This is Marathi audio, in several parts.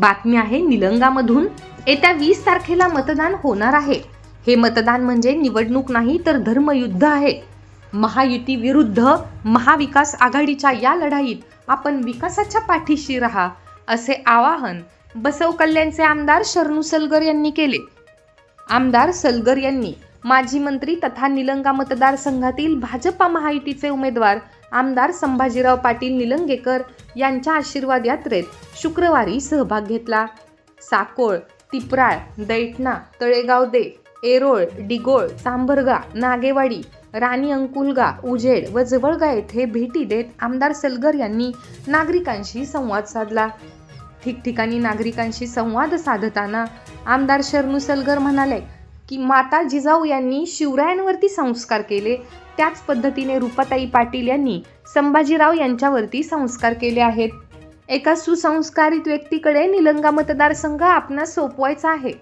बातमी आहे निलंगामधून. येत्या वीस तारखेला मतदान होणार आहे. हे मतदान म्हणजे निवडणूक नाही तर धर्मयुद्ध आहे. महायुती विरुद्ध महाविकास आघाडीच्या या लढाईत आपण विकासाच्या पाठीशी राहा असे आवाहन बसव कल्याणचे आमदार शरणू सलगर यांनी केले. आमदार सलगर यांनी माजी मंत्री तथा निलंगा मतदारसंघातील भाजपा महायुतीचे उमेदवार आमदार संभाजीराव पाटील निलंगेकर यांच्या आशीर्वाद यात्रेत शुक्रवारी सहभाग घेतला. साकोळ तिपराळ दैठणा तळेगाव दे एरोळ डिगोळ चांभरगा नागेवाडी राणी अंकुलगा उजेड व जवळगा येथे भेटी देत आमदार सलगर यांनी नागरिकांशी संवाद साधला. ठिकठिकाणी नागरिकांशी संवाद साधताना आमदार शरणू सलगर म्हणाले की माता जिजाऊ यांनी शिवरायांवरती संस्कार केले. त्याच पद्धतीने रुपाताई पाटील यांनी संभाजीराव यांच्यावरती संस्कार केले आहेत. एका सुसंस्कारित व्यक्तीकडे निलंगा मतदारसंघ आपणास सोपवायचा आहे.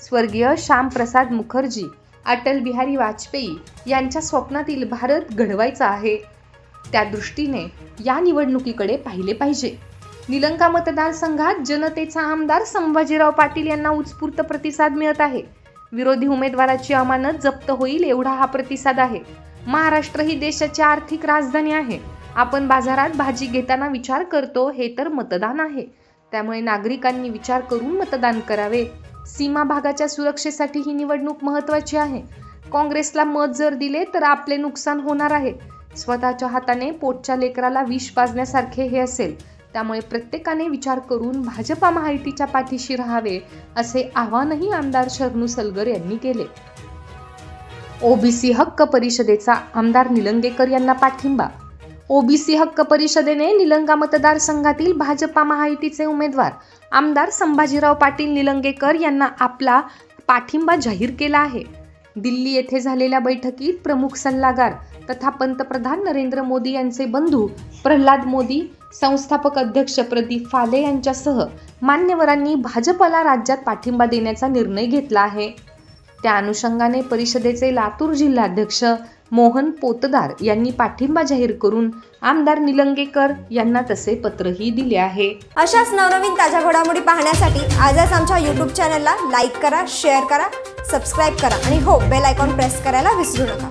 स्वर्गीय श्यामप्रसाद मुखर्जी अटल बिहारी वाजपेयी यांच्या स्वप्नातील भारत घडवायचा आहे. त्या दृष्टीने या निवडणुकीकडे पाहिले पाहिजे. निलंगा मतदारसंघात जनतेचा आमदार संभाजीराव पाटील यांना उत्स्फूर्त प्रतिसाद मिळत आहे. विरोधी उमेदवाराची अमानत जप्त होईल एवढा हा प्रतिसाद आहे. महाराष्ट्र ही देशाची आर्थिक राजधानी आहे. आपण बाजारात भाजी घेताना विचार करतो हे तर मतदान आहे. त्यामुळे नागरिकांनी विचार करून मतदान करावे. सीमा भागाच्या सुरक्षेसाठी ही निवडणूक महत्वाची आहे. काँग्रेसला मत जर दिले तर आपले नुकसान होणार आहे. स्वतःच्या हाताने पोटच्या लेकराला विष पाजण्यासारखे हे असेल. त्यामुळे प्रत्येकाने विचार करून भाजपा महायुतीच्या पाठीशी राहावे असे आवाहनही आमदार शरणू सलगर यांनी केले. ओबीसी हक्क परिषदेचा आमदार निलंगेकर यांना पाठिंबा. ओबीसी हक्क परिषदेने निलंगा मतदारसंघातील भाजपा महायुतीचे उमेदवार आमदार संभाजीराव पाटील निलंगेकर यांना आपला पाठिंबा जाहीर केला आहे. दिल्ली येथे झालेल्या बैठकीत प्रमुख सल्लागार तथा पंतप्रधान नरेंद्र मोदी यांचे बंधू प्रल्हाद मोदी संस्थापक अध्यक्ष प्रदीप फाले यांच्यासह मान्यवरांनी भाजपला राज्यात पाठिंबा देण्याचा निर्णय घेतला आहे. त्या अनुषंगाने परिषदेचे लातूर जिल्हाध्यक्ष मोहन पोतदार यांनी पाठिंबा जाहीर करून आमदार निलंगेकर यांना तसे पत्रही दिले आहे. अशाच नवनवीन ताज्या घडामोडी पाहण्यासाठी आजच आमच्या यूट्यूब चॅनलला लाईक करा शेअर करा सबस्क्राईब करा आणि हो बेल आयकॉन प्रेस करायला विसरू नका.